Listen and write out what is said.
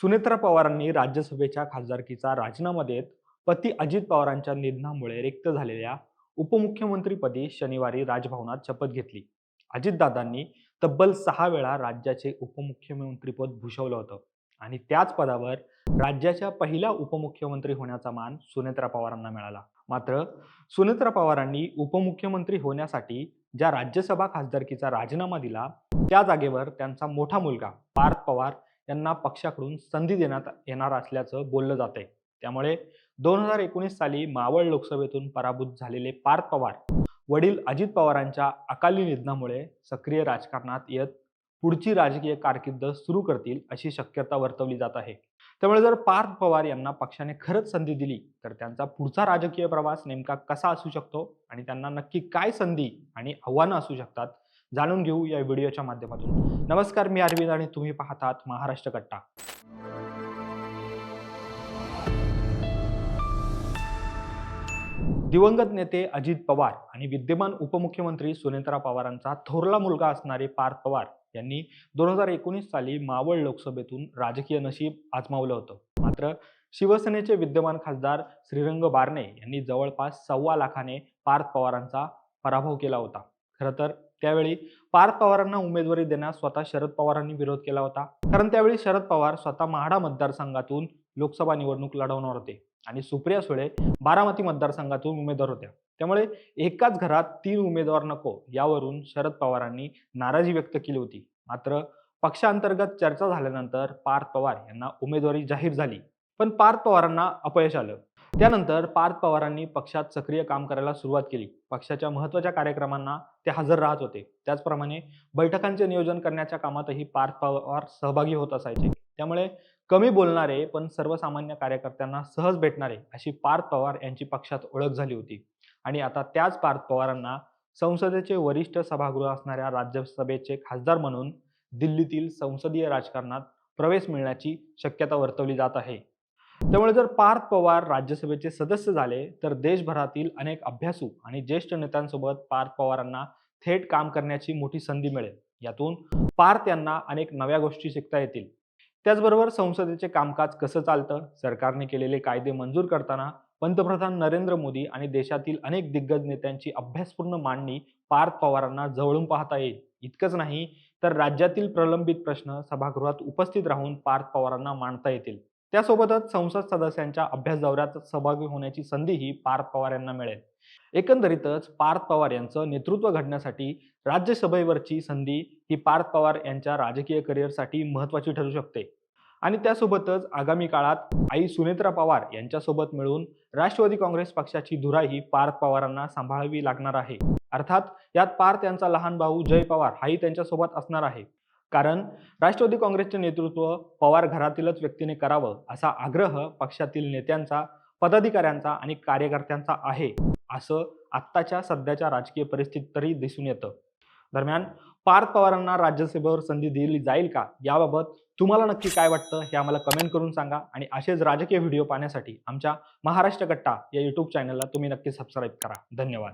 सुनेत्रा पवारांनी राज्यसभेच्या खासदारकीचा राजीनामा देत पती अजित पवारांच्या निधनामुळे रिक्त झालेल्या उपमुख्यमंत्रीपदी शनिवारी राजभवनात शपथ घेतली. अजितदादांनी तब्बल सहा वेळा राज्याचे उपमुख्यमंत्रीपद भूषवलं होतं आणि त्याच पदावर राज्याच्या पहिल्या उपमुख्यमंत्री होण्याचा मान सुनेत्रा पवारांना मिळाला. मात्र सुनेत्रा पवारांनी उपमुख्यमंत्री होण्यासाठी ज्या राज्यसभा खासदारकीचा राजीनामा दिला त्या जागेवर त्यांचा मोठा मुलगा पार्थ पवार यांना पक्षाकडून संधी देण्यात येणार असल्याचं बोललं जात आहे त्यामुळे दोन हजार एकोणीस साली मावळ लोकसभेतून पराभूत झालेले पार्थ पवार वडील अजित पवारांच्या अकाली निधनामुळे सक्रिय राजकारणात येत पुढची राजकीय कारकीर्द सुरू करतील अशी शक्यता वर्तवली जात आहे. त्यामुळे जर पार्थ पवार यांना पक्षाने खरंच संधी दिली तर त्यांचा पुढचा राजकीय प्रवास नेमका कसा असू शकतो आणि त्यांना नक्की काय संधी आणि आव्हानं असू शकतात जाणून घेऊ या व्हिडिओच्या माध्यमातून. नमस्कार मी अरविंद आणि तुम्ही पाहतात महाराष्ट्र कट्टा. दिवंगत नेते अजित पवार आणि विद्यमान उपमुख्यमंत्री सुनेत्रा पवारांचा थोरला मुलगा असणारे पार्थ पवार यांनी दोन हजार एकोणीस साली मावळ लोकसभेतून राजकीय नशीब आजमावलं होतं. मात्र शिवसेनेचे विद्यमान खासदार श्रीरंग बारणे यांनी जवळपास सव्वा लाखाने पार्थ पवारांचा पराभव केला होता. खरं तर त्यावेळी पार्थ पवारांना उमेदवारी देण्यास स्वतः शरद पवारांनी विरोध केला होता. कारण त्यावेळी शरद पवार स्वतः म्हाडा मतदारसंघातून लोकसभा निवडणूक लढवणार होते आणि सुप्रिया सुळे बारामती मतदारसंघातून उमेदवार होत्या. त्यामुळे एकाच घरात तीन उमेदवार नको यावरून शरद पवारांनी नाराजी व्यक्त केली होती. मात्र पक्षांतर्गत चर्चा झाल्यानंतर पार्थ पवार यांना उमेदवारी जाहीर झाली. पण पार्थ पवारांना अपयश आलं. त्यानंतर पार्थ पवारांनी पक्षात सक्रिय काम करायला सुरुवात केली. पक्षाच्या महत्त्वाच्या कार्यक्रमांना ते हजर राहत होते. त्याचप्रमाणे बैठकांचे नियोजन करण्याच्या कामातही पार्थ पवार सहभागी होत असायचे. त्यामुळे कमी बोलणारे पण सर्वसामान्य कार्यकर्त्यांना सहज भेटणारे अशी पार्थ पवार यांची पक्षात ओळख झाली होती. आणि आता त्याच पार्थ पवारांना संसदेचे वरिष्ठ सभागृह असणाऱ्या राज्यसभेचे खासदार म्हणून दिल्लीतील संसदीय राजकारणात प्रवेश मिळण्याची शक्यता वर्तवली जात आहे. त्यामुळे जर पार्थ पवार राज्यसभेचे सदस्य झाले तर देशभरातील अनेक अभ्यासू आणि ज्येष्ठ नेत्यांसोबत पार्थ पवारांना थेट काम करण्याची मोठी संधी मिळेल. यातून पार्थ यांना अनेक नव्या गोष्टी शिकता येतील. त्याचबरोबर संसदेचे कामकाज कसं चालतं? सरकारने केलेले कायदे मंजूर करताना पंतप्रधान नरेंद्र मोदी आणि देशातील अनेक दिग्गज नेत्यांची अभ्यासपूर्ण मांडणी पार्थ पवारांना जवळून पाहता येईल. इतकंच नाही तर राज्यातील प्रलंबित प्रश्न सभागृहात उपस्थित राहून पार्थ पवारांना मांडता येतील. त्यासोबतच संसद सदस्यांच्या अभ्यास दौऱ्यात सहभागी होण्याची संधीही पार्थ पवार यांना मिळेल. एकंदरीतच पार्थ पवार यांचं नेतृत्व घडण्यासाठी राज्यसभेवरची संधी ही पार्थ पवार यांच्या राजकीय करिअरसाठी महत्त्वाची ठरू शकते. आणि त्यासोबतच आगामी काळात आई सुनेत्रा पवार यांच्यासोबत मिळून राष्ट्रवादी काँग्रेस पक्षाची धुराही पार्थ पवारांना सांभाळावी लागणार आहे. अर्थात यात पार्थ यांचा लहान भाऊ जय पवार हाही त्यांच्यासोबत असणार आहे. कारण राष्ट्रवादी काँग्रेसचे नेतृत्व पवार घरातीलच व्यक्तीने करावं असा आग्रह पक्षातील नेत्यांचा पदाधिकाऱ्यांचा आणि कार्यकर्त्यांचा आहे असं आत्ताच्या सध्याच्या राजकीय परिस्थितीत तरी दिसून येतं. दरम्यान पार्थ पवारांना राज्यसभेवर संधी दिली जाईल का? याबाबत तुम्हाला नक्की काय वाटतं हे आम्हाला कमेंट करून सांगा आणि असेच राजकीय व्हिडिओ पाहण्यासाठी आमच्या महाराष्ट्र कट्टा या यूट्यूब चॅनलला तुम्ही नक्की सबस्क्राईब करा. धन्यवाद.